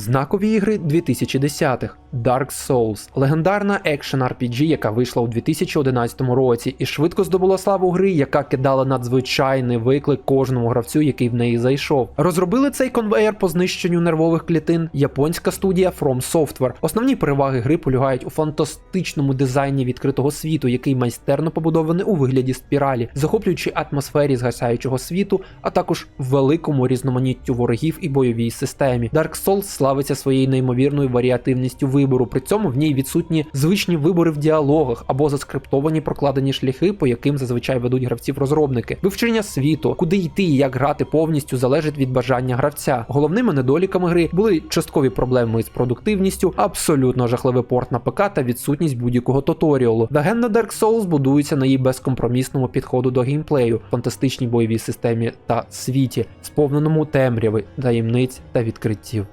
Знакові ігри 2010-х Dark Souls, легендарна екшен RPG, яка вийшла у 2011 році, і швидко здобула славу гри, яка кидала надзвичайний виклик кожному гравцю, який в неї зайшов. Розробили цей конвейер по знищенню нервових клітин японська студія From Software. Основні переваги гри полягають у фантастичному дизайні відкритого світу, який майстерно побудований у вигляді спіралі, захоплюючи атмосфері згасаючого світу, а також великому різноманіттю ворогів і бойовій системі. Dark Souls славиться своєю неймовірною варіативністю вибору. При цьому в ній відсутні звичні вибори в діалогах або заскриптовані прокладені шляхи, по яким зазвичай ведуть гравців розробники. Вивчення світу, куди йти і як грати повністю залежить від бажання гравця. Головними недоліками гри були часткові проблеми із продуктивністю, абсолютно жахливий порт на ПК та відсутність будь-якого туторіалу. Легенда Dark Souls будується на її безкомпромісному підходу до геймплею, фантастичній бойовій системі та світі, сповненому темряви, таємниць та відкриттів.